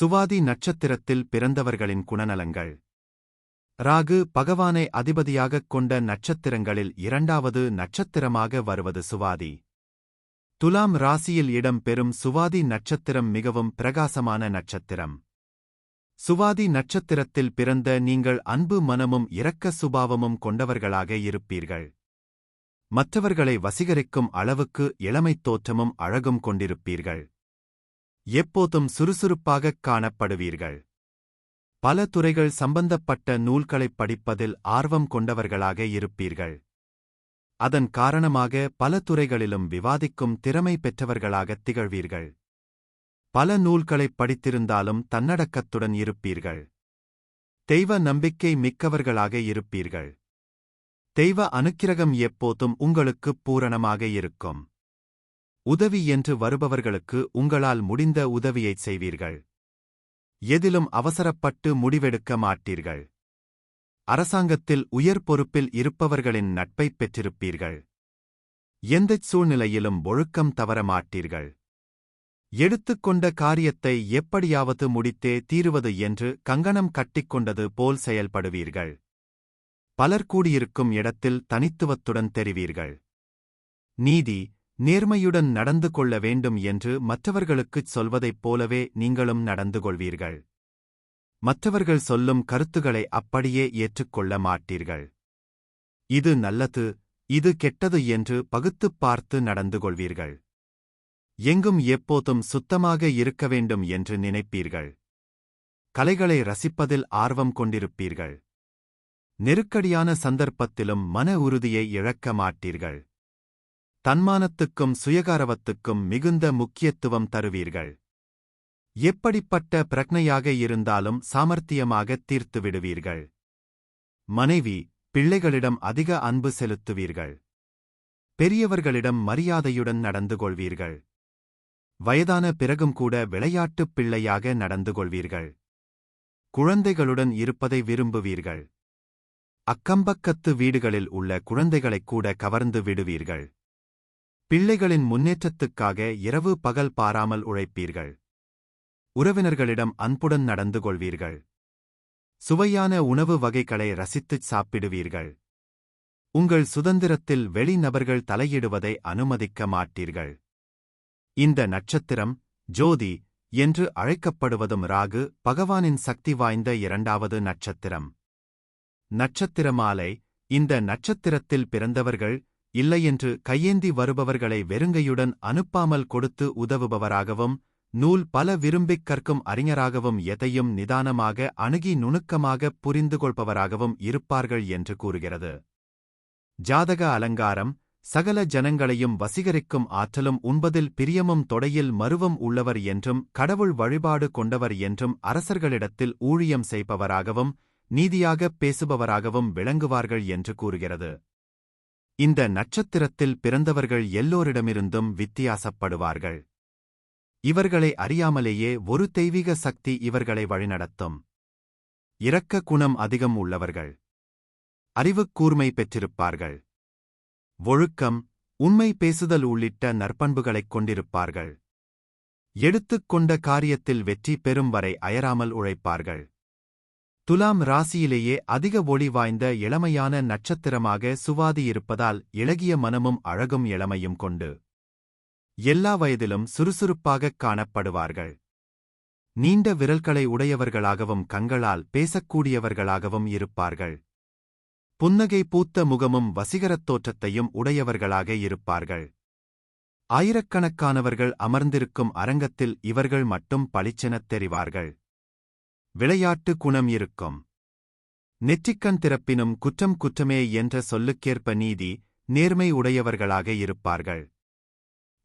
சுவாதி நட்சத்திரத்தில் பிறந்தவர்களின் குணநலங்கள். ராகு பகவானை அதிபதியாகக் கொண்ட நட்சத்திரங்களில் இரண்டாவது நட்சத்திரமாக வருவது சுவாதி. துலாம் ராசியில் இடம் பெறும் சுவாதி நட்சத்திரம் மிகவும் பிரகாசமான நட்சத்திரம். சுவாதி நட்சத்திரத்தில் பிறந்த நீங்கள் அன்பு மனமும் இரக்க சுபாவமும் கொண்டவர்களாக இருப்பீர்கள். மற்றவர்களை வசீகரிக்கும் அளவுக்கு இளமைத் தோற்றமும் அழகும் கொண்டிருப்பீர்கள். எப்போதும் சுறுசுறுப்பாகக் காணப்படுவீர்கள். பல துறைகள் சம்பந்தப்பட்ட நூல்களைப் படிப்பதில் ஆர்வம் கொண்டவர்களாக இருப்பீர்கள். அதன் காரணமாக பல துறைகளிலும் விவாதிக்கும் திறமை பெற்றவர்களாகத் திகழ்வீர்கள். பல நூல்களைப் படித்திருந்தாலும் தன்னடக்கத்துடன் இருப்பீர்கள். தெய்வ நம்பிக்கை மிக்கவர்களாக இருப்பீர்கள். தெய்வ அனுக்கிரகம் எப்போதும் உங்களுக்கு பூரணமாக இருக்கும். உதவி என்று வருபவர்களுக்கு உங்களால் முடிந்த உதவியைச் செய்வீர்கள். எதிலும் அவசரப்பட்டு முடிவெடுக்க மாட்டீர்கள். அரசாங்கத்தில் உயர் பொறுப்பில் இருப்பவர்களின் நட்பைப் பெற்றிருப்பீர்கள். எந்தச் சூழ்நிலையிலும் ஒழுக்கம் தவற மாட்டீர்கள். எடுத்துக்கொண்ட காரியத்தை எப்படியாவது முடித்தே தீருவது என்று கங்கணம் கட்டிக்கொண்டது போல் செயல்படுவீர்கள். பலர் கூடியிருக்கும் இடத்தில் தனித்துவத்துடன் தெரிவீர்கள். நீதி நேர்மையுடன் நடந்து கொள்ள வேண்டும் என்று மற்றவர்களுக்குச் சொல்வதைப் போலவே நீங்களும் நடந்து கொள்வீர்கள் மற்றவர்கள் சொல்லும் கருத்துகளை அப்படியே ஏற்றுக்கொள்ள மாட்டீர்கள். இது நல்லது இது கெட்டது என்று பகுத்துப் பார்த்து நடந்து கொள்வீர்கள் எங்கும் எப்போதும் சுத்தமாக இருக்க வேண்டும் என்று நினைப்பீர்கள். கலைகளை ரசிப்பதில் ஆர்வம் கொண்டிருப்பீர்கள். நெருக்கடியான சந்தர்ப்பத்திலும் மன உறுதியை இழக்க மாட்டீர்கள். தன்மானத்துக்கும் சுயகாரவத்துக்கும் மிகுந்த முக்கியத்துவம் தருவீர்கள். எப்படிப்பட்ட பிரக்னையாக இருந்தாலும் சாமர்த்தியமாக தீர்த்து விடுவீர்கள் மனைவி பிள்ளைகளிடம் அதிக அன்பு செலுத்துவீர்கள். பெரியவர்களிடம் மரியாதையுடன் நடந்து கொள்வீர்கள். வயதான பிறகும் கூட விளையாட்டுப் பிள்ளையாக நடந்து கொள்வீர்கள். குழந்தைகளுடன் இருப்பதை விரும்புவீர்கள். அக்கம்பக்கத்து வீடுகளில் உள்ள குழந்தைகளைக் கூட கவர்ந்து விடுவீர்கள். பிள்ளைகளின் முன்னேற்றத்துக்காக இரவு பகல் பாராமல் உழைப்பீர்கள். உறவினர்களிடம் அன்புடன் நடந்து கொள்வீர்கள். சுவையான உணவு வகைகளை ரசித்துச் சாப்பிடுவீர்கள். உங்கள் சுதந்திரத்தில் வெளிநபர்கள் தலையிடுவதை அனுமதிக்க மாட்டீர்கள். இந்த நட்சத்திரம் ஜோதி என்று அழைக்கப்படுவதும் ராகு பகவானின் சக்தி வாய்ந்த இரண்டாவது நட்சத்திரம். நட்சத்திர மாலை இந்த நட்சத்திரத்தில் பிறந்தவர்கள் இல்லையென்று கையேந்தி வருபவர்களை வெறுங்கையுடன் அனுப்பாமல் கொடுத்து உதவுபவராகவும் நூல் பல விரும்பிக் கற்கும் அறிஞராகவும் எதையும் நிதானமாக அணுகி நுணுக்கமாகப் புரிந்து கொள்பவராகவும் இருப்பார்கள் என்று கூறுகிறது. ஜாதக அலங்காரம் சகல ஜனங்களையும் வசீகரிக்கும் ஆற்றலும் உண்பதில் பிரியமும் தொடையில் மருவம் உள்ளவர் என்றும் கடவுள் வழிபாடு கொண்டவர் என்றும் அரசர்களிடத்தில் ஊழியம் செய்பவராகவும் நீதியாகப் பேசுபவராகவும் விளங்குவார்கள் என்று கூறுகிறது. இந்த நட்சத்திரத்தில் பிறந்தவர்கள் எல்லோரிடமிருந்தும் வித்தியாசப்படுவார்கள். இவர்களை அறியாமலேயே ஒரு தெய்வீக சக்தி இவர்களை வழிநடத்தும். இரக்க குணம் அதிகம் உள்ளவர்கள். அறிவுக்கூர்மை பெற்றிருப்பார்கள். ஒழுக்கம் உண்மை பேசுதல் உள்ளிட்ட நற்பண்புகளைக் கொண்டிருப்பார்கள். எடுத்துக்கொண்ட காரியத்தில் வெற்றி பெறும் வரை அயராமல் உழைப்பார்கள். துலாம் ராசியிலேயே அதிக ஒளி வாய்ந்த இளமையான நட்சத்திரமாக சுவாதி இருப்பதால் இளகிய மனமும் அழகும் இளமையும் கொண்டு எல்லா வயதிலும் சுறுசுறுப்பாகக் காணப்படுவார்கள். நீண்ட விரல்களை உடையவர்களாகவும் கங்களால் பேசக்கூடியவர்களாகவும் இருப்பார்கள். புன்னகை பூத்த முகமும் வசீகரத் தோற்றத்தையும் உடையவர்களாக இருப்பார்கள். ஆயிரக்கணக்கானவர்கள் அமர்ந்திருக்கும் அரங்கத்தில் இவர்கள் மட்டும் பளிச்செனத் தெரிவார்கள். விளையாட்டு குணம் இருக்கும். நெற்றிக்கண் திறப்பினும் குற்றம் குற்றமே என்ற சொல்லுக்கேற்ப நீதி நேர்மை உடையவர்களாக இருப்பார்கள்.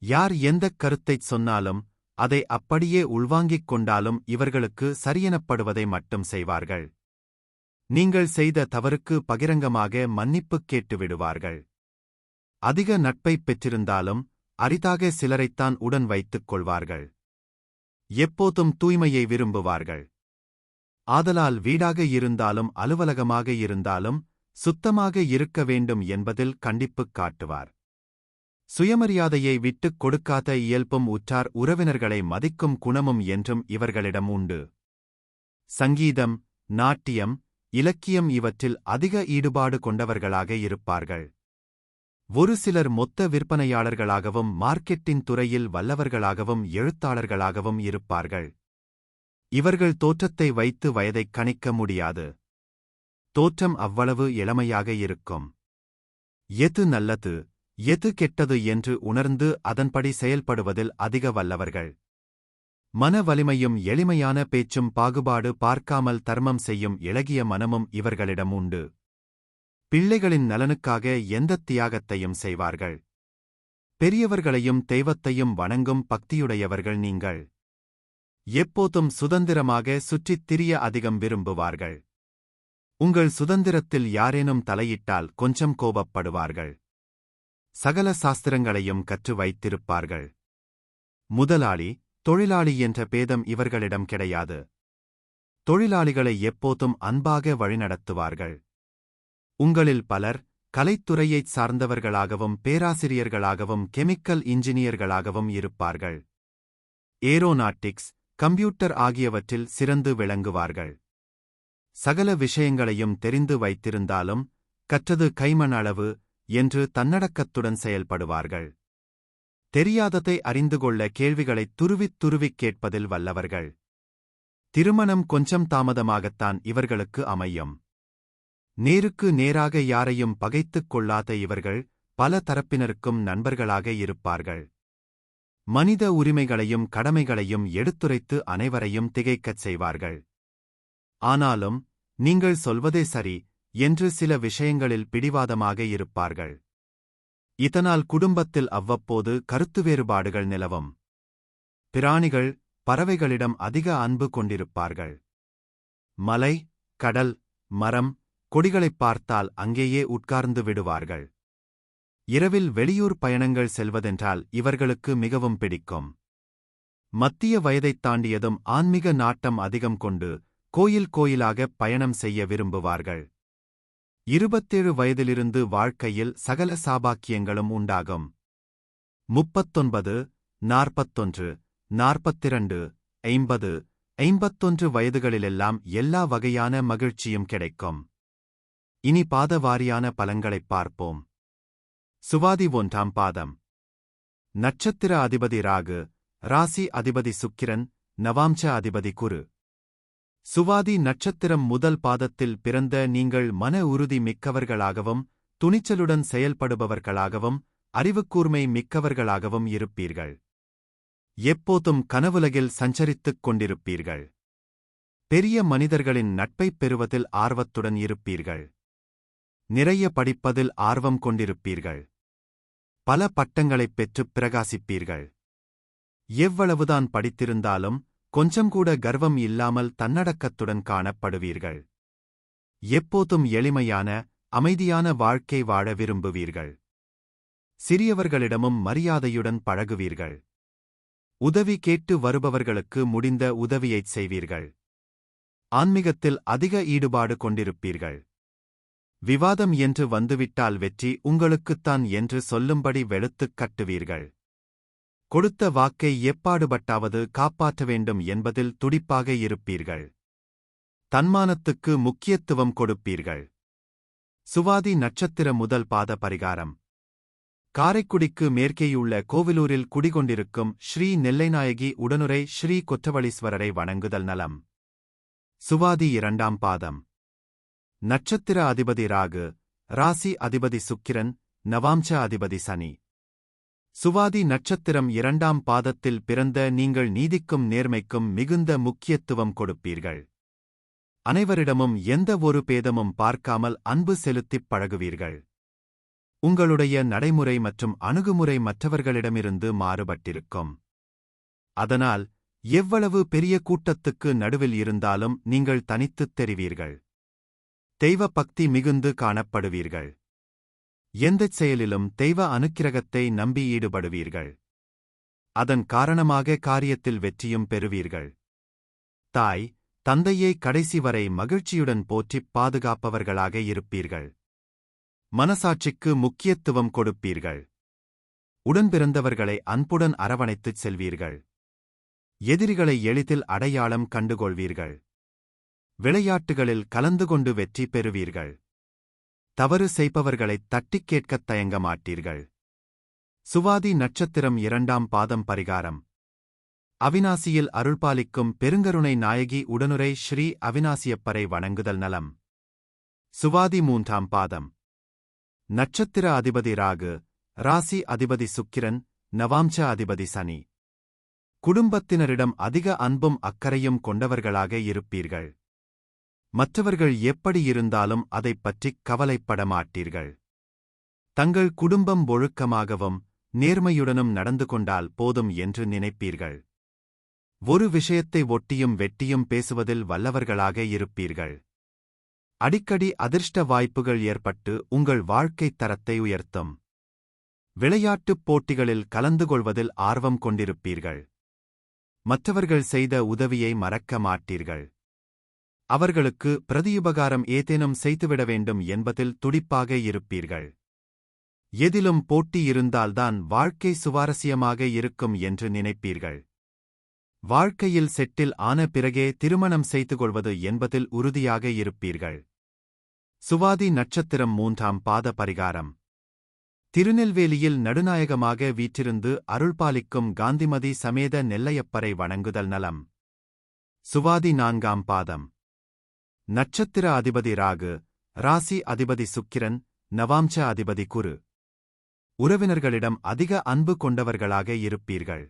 யார் எந்தக் கருத்தைச் சொன்னாலும் அதை அப்படியே உள்வாங்கிக் கொண்டாலும் இவர்களுக்கு சரியெனப்படுவதை மட்டும் செய்வார்கள். நீங்கள் செய்த தவறுக்கு பகிரங்கமாக மன்னிப்புக் கேட்டு விடுவார்கள் அதிக நட்பைப் பெற்றிருந்தாலும் அரிதாக சிலரைத்தான் உடன் வைத்துக் கொள்வார்கள். எப்போதும் தூய்மையை விரும்புவார்கள். ஆதலால் வீடாக இருந்தாலும் அலுவலகமாக இருந்தாலும் சுத்தமாக இருக்க வேண்டும் என்பதில் கண்டிப்புக் காட்டுவார். சுயமரியாதையை விட்டுக் கொடுக்காத இயல்பும் உற்றார் உறவினர்களை மதிக்கும் குணமும் என்றும் இவர்களிடம் உண்டு. சங்கீதம் நாட்டியம் இலக்கியம் இவற்றில் அதிக ஈடுபாடு கொண்டவர்களாக இருப்பார்கள். ஒரு சிலர் மொத்த விற்பனையாளர்களாகவும் மார்க்கெட்டின் துறையில் வல்லவர்களாகவும் எழுத்தாளர்களாகவும் இருப்பார்கள். இவர்கள் தோற்றத்தை வைத்து வயதைக் கணிக்க முடியாது. தோற்றம் அவ்வளவு இளமையாக இருக்கும். எது நல்லது எது கெட்டது என்று உணர்ந்து அதன்படி செயல்படுவதில் அதிக வல்லவர்கள். மன வலிமையும் எளிமையான பேச்சும் பாகுபாடு பார்க்காமல் தர்மம் செய்யும் இளகிய மனமும் இவர்களிடம் உண்டு. பிள்ளைகளின் நலனுக்காக எந்தத் தியாகத்தையும் செய்வார்கள். பெரியவர்களையும் தெய்வத்தையும் வணங்கும் பக்தியுடையவர்கள் நீங்கள். எப்போதும் சுதந்திரமாக சுற்றித் திரிய அதிகம் விரும்புவார்கள். உங்கள் சுதந்திரத்தில் யாரேனும் தலையிட்டால் கொஞ்சம் கோபப்படுவார்கள். சகல சாஸ்திரங்களையும் கற்று வைத்திருப்பார்கள். முதலாளி தொழிலாளி என்ற பேதம் இவர்களிடம் கிடையாது. தொழிலாளிகளை எப்போதும் அன்பாக வழிநடத்துவார்கள். உங்களில் பலர் கலைத்துறையைச் சார்ந்தவர்களாகவும் பேராசிரியர்களாகவும் கெமிக்கல் இன்ஜினியர்களாகவும் இருப்பார்கள். ஏரோநாட்டிக்ஸ் கம்ப்யூட்டர் ஆகியவற்றில் சிறந்து விளங்குவார்கள். சகல விஷயங்களையும் தெரிந்து வைத்திருந்தாலும் கற்றது கைமண் அளவு என்று தன்னடக்கத்துடன் செயல்படுவார்கள். தெரியாததை அறிந்து கொள்ள கேள்விகளைத் துருவித் துருவிக் கேட்பதில் வல்லவர்கள். திருமணம் கொஞ்சம் தாமதமாகத்தான் இவர்களுக்கு அமையும். நேருக்கு நேராக யாரையும் பகைத்துக் கொள்ளாத இவர்கள் பல தரப்பினருக்கும் நண்பர்களாக இருப்பார்கள். மனித உரிமைகளையும் கடமைகளையும் எடுத்துரைத்து அனைவரையும் திகைக்கச் செய்வார்கள். ஆனாலும் நீங்கள் சொல்வதே சரி என்று சில விஷயங்களில் பிடிவாதமாக இருப்பார்கள். இதனால் குடும்பத்தில் அவ்வப்போது கருத்து வேறுபாடுகள் நிலவும். பிராணிகள் பறவைகளிடம் அதிக அன்பு கொண்டிருப்பார்கள். மலை கடல் மரம் கொடிகளைப் பார்த்தால் அங்கேயே உட்கார்ந்து விடுவார்கள். இரவில் வெளியூர் பயணங்கள் செல்வதென்றால் இவர்களுக்கு மிகவும் பிடிக்கும். மத்திய வயதைத் தாண்டியதும் ஆன்மீக நாட்டம் அதிகம் கொண்டு கோயில் கோயிலாக பயணம் செய்ய விரும்புவார்கள். இருபத்தேழு வயதிலிருந்து வாழ்க்கையில் சகல சாபாக்கியங்களும் உண்டாகும். முப்பத்தொன்பது நாற்பத்தொன்று நாற்பத்திரண்டு ஐம்பது ஐம்பத்தொன்று வயதுகளிலெல்லாம் எல்லா வகையான மகிழ்ச்சியும் கிடைக்கும். இனி பாதவாரியான பலன்களைப் பார்ப்போம். சுவாதி ஒன்றாம் பாதம். நட்சத்திர அதிபதி ராகு ராசி அதிபதி சுக்கிரன் நவாம்ச அதிபதி குரு. சுவாதி நட்சத்திரம் முதல் பாதத்தில் பிறந்த நீங்கள் மன உறுதி மிக்கவர்களாகவும் துணிச்சலுடன் செயல்படுபவர்களாகவும் அறிவுக்கூர்மை மிக்கவர்களாகவும் இருப்பீர்கள். எப்போதும் கனவுலகில் சஞ்சரித்துக் கொண்டிருப்பீர்கள். பெரிய மனிதர்களின் நட்பைப் பெறுவதில் ஆர்வத்துடன் இருப்பீர்கள். நிறைய படிப்பதில் ஆர்வம் கொண்டிருப்பீர்கள். பல பட்டங்களைப் பெற்றுப் பிரகாசிப்பீர்கள். எவ்வளவுதான் படித்திருந்தாலும் கொஞ்சம் கூட கர்வம் இல்லாமல் தன்னடக்கத்துடன் காணப்படுவீர்கள். எப்போதும் எளிமையான அமைதியான வாழ்க்கை வாழ விரும்புவீர்கள். சிறியவர்களிடமும் மரியாதையுடன் பழகுவீர்கள். உதவி கேட்டு வருபவர்களுக்கு முடிந்த உதவியைச் செய்வீர்கள். ஆன்மீகத்தில் அதிக ஈடுபாடு கொண்டிருப்பீர்கள். விவாதம் என்று வந்துவிட்டால் வெற்றி உங்களுக்குத்தான் என்று சொல்லும்படி வெளுத்துக் கட்டுவீர்கள். கொடுத்த வாக்கை எப்பாடுபட்டாவது காப்பாற்ற வேண்டும் என்பதில் துடிப்பாக இருப்பீர்கள். தன்மானத்துக்கு முக்கியத்துவம் கொடுப்பீர்கள். சுவாதி நட்சத்திர முதல் பாத பரிகாரம். காரைக்குடிக்கு மேற்கேயுள்ள கோவிலூரில் குடிகொண்டிருக்கும் ஸ்ரீ நெல்லைநாயகி உடனுரை ஸ்ரீ கொற்றவளீஸ்வரரை வணங்குதல் நலம். சுவாதி இரண்டாம் பாதம். நட்சத்திர அதிபதி ராகு ராசி அதிபதி சுக்கிரன் நவாம்ச அதிபதி சனி. சுவாதி நட்சத்திரம் இரண்டாம் பாதத்தில் பிறந்த நீங்கள் நீதிக்கும் நேர்மைக்கும் மிகுந்த முக்கியத்துவம் கொடுப்பீர்கள். அனைவரிடமும் எந்த ஒரு பேதமும் பார்க்காமல் அன்பு செலுத்திப் பழகுவீர்கள். உங்களுடைய நடைமுறை மற்றும் அணுகுமுறை மற்றவர்களிடமிருந்து மாறுபட்டிருக்கும். அதனால் எவ்வளவு பெரிய கூட்டத்துக்கு நடுவில் இருந்தாலும் நீங்கள் தனித்துத் தெரிவீர்கள். தெய்வ பக்தி மிகுந்து காணப்படுவீர்கள். எந்தச் செயலிலும் தெய்வ அனுக்கிரகத்தை நம்பி ஈடுபடுவீர்கள். அதன் காரணமாக காரியத்தில் வெற்றியும் பெறுவீர்கள். தாய் தந்தையை கடைசி வரை மகிழ்ச்சியுடன் போற்றிப் பாதுகாப்பவர்களாக இருப்பீர்கள். மனசாட்சிக்கு முக்கியத்துவம் கொடுப்பீர்கள். உடன்பிறந்தவர்களை அன்புடன் அரவணைத்துச் செல்வீர்கள். எதிரிகளை எளிதில் அடையாளம் கண்டுகொள்வீர்கள். விளையாட்டுகளில் கலந்து கொண்டு வெற்றி பெறுவீர்கள். தவறு செய்பவர்களைத் தட்டிக் கேட்கத் தயங்க மாட்டீர்கள் சுவாதி நட்சத்திரம் இரண்டாம் பாதம் பரிகாரம். அவினாசியில் அருள்பாலிக்கும் பெருங்கருணை நாயகி உடனுரை ஸ்ரீ அவினாசியப்பரை வணங்குதல் நலம். சுவாதி மூன்றாம் பாதம். நட்சத்திர அதிபதி ராகு ராசி அதிபதி சுக்கிரன் நவாம்ச அதிபதி சனி. குடும்பத்தினரிடம் அதிக அன்பும் அக்கறையும் கொண்டவர்களாக இருப்பீர்கள். மற்றவர்கள் எப்படி இருந்தாலும் அதைப் பற்றிக் கவலைப்பட மாட்டீர்கள் தங்கள் குடும்பம் ஒழுக்கமாகவும் நேர்மையுடனும் நடந்து கொண்டால் போதும் என்று நினைப்பீர்கள். ஒரு விஷயத்தை ஒட்டியும் வெட்டியும் பேசுவதில் வல்லவர்களாக இருப்பீர்கள். அடிக்கடி அதிர்ஷ்ட வாய்ப்புகள் ஏற்பட்டு உங்கள் வாழ்க்கைத் தரத்தை உயர்த்தும். விளையாட்டுப் போட்டிகளில் கலந்து கொள்வதில் ஆர்வம் கொண்டிருப்பீர்கள். மற்றவர்கள் செய்த உதவியை மறக்க மாட்டீர்கள். அவர்களுக்கு பிரதியுபகாரம் ஏதேனும் செய்துவிட வேண்டும் என்பதில் துடிப்பாக இருப்பீர்கள். எதிலும் போட்டி இருந்தால்தான் வாழ்க்கை சுவாரஸ்யமாக இருக்கும் என்று நினைப்பீர்கள். வாழ்க்கையில் செட்டில் ஆன பிறகே திருமணம் செய்து கொள்வது என்பதில் உறுதியாக இருப்பீர்கள். சுவாதி நட்சத்திரம் மூன்றாம் பாத பரிகாரம். திருநெல்வேலியில் நடுநாயகமாக வீற்றிருந்து அருள்பாலிக்கும் காந்திமதி சமேத நெல்லையப்பரை வணங்குதல் நலம். சுவாதி நான்காம் பாதம். நட்சத்திர அதிபதி ராகு ராசி அதிபதி சுக்கிரன் நவாம்ச அதிபதி குரு. உறவினர்களிடம் அதிக அன்பு கொண்டவர்களாக இருப்பீர்கள்.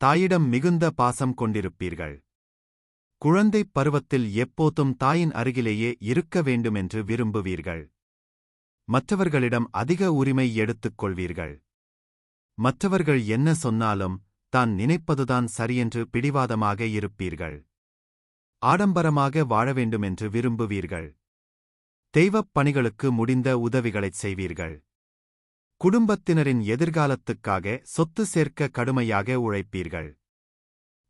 தாயிடம் மிகுந்த பாசம் கொண்டிருப்பீர்கள். குழந்தைப் பருவத்தில் எப்போதும் தாயின் அருகிலேயே இருக்க வேண்டுமென்று விரும்புவீர்கள். மற்றவர்களிடம் அதிக உரிமை எடுத்துக் கொள்வீர்கள். மற்றவர்கள் என்ன சொன்னாலும் தான் நினைப்பதுதான் சரியென்று பிடிவாதமாக இருப்பீர்கள். ஆடம்பரமாக வாழ வேண்டுமென்று விரும்புவீர்கள். தெய்வப் பணிகளுக்கு முடிந்த உதவிகளைச் செய்வீர்கள். குடும்பத்தினரின் எதிர்காலத்துக்காக சொத்து சேர்க்க கடுமையாக உழைப்பீர்கள்.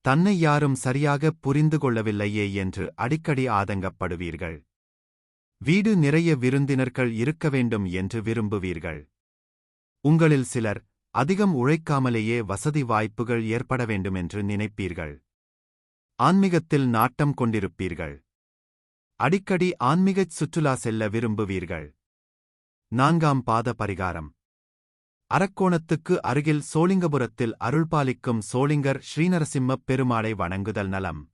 தன்னை யாரும் சரியாக புரிந்து கொள்ளவில்லையே என்று அடிக்கடி ஆதங்கப்படுவீர்கள். வீடு நிறைய விருந்தினர்கள் இருக்க வேண்டும் என்று விரும்புவீர்கள். உங்களில் சிலர் அதிகம் உழைக்காமலேயே வசதி வாய்ப்புகள் ஏற்பட வேண்டுமென்று நினைப்பீர்கள். ஆன்மீகத்தில் நாட்டம் கொண்டிருப்பீர்கள். அடிக்கடி ஆன்மீகச் சுற்றுலா செல்ல விரும்புவீர்கள். நான்காம் பாத பரிகாரம். அரக்கோணத்துக்கு அருகில் சோளிங்கபுரத்தில் அருள்பாலிக்கும் சோளிங்கர் ஸ்ரீநரசிம்மப் பெருமாளை வணங்குதல் நலம்.